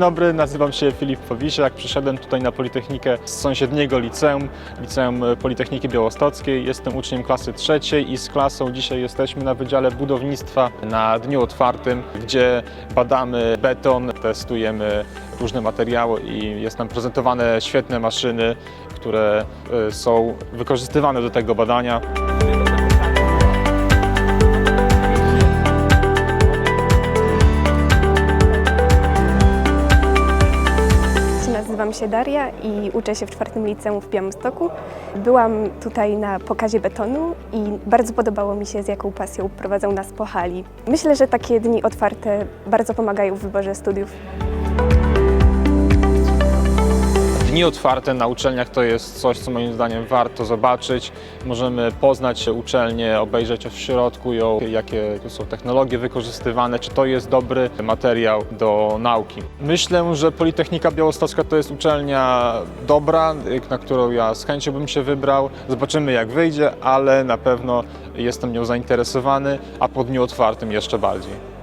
Dobry, nazywam się Filip Powisiak. Przyszedłem tutaj na Politechnikę z sąsiedniego liceum, Liceum Politechniki Białostockiej. Jestem uczniem klasy trzeciej i z klasą dzisiaj jesteśmy na Wydziale Budownictwa na dniu otwartym, gdzie badamy beton, testujemy różne materiały i jest nam prezentowane świetne maszyny, które y, są wykorzystywane do tego badania. Nazywam się Daria i uczę się w czwartym liceum w Białymstoku. Byłam tutaj na pokazie betonu i bardzo podobało mi się, z jaką pasją prowadzą nas po hali. Myślę, że takie dni otwarte bardzo pomagają w wyborze studiów. Dni otwarte na uczelniach to jest coś, co moim zdaniem warto zobaczyć. Możemy poznać uczelnię, obejrzeć w środku ją, jakie są technologie wykorzystywane, czy to jest dobry materiał do nauki. Myślę, że Politechnika Białostocka to jest uczelnia dobra, na którą ja z chęcią bym się wybrał. Zobaczymy jak wyjdzie, ale na pewno jestem nią zainteresowany, a po dniu otwartym jeszcze bardziej.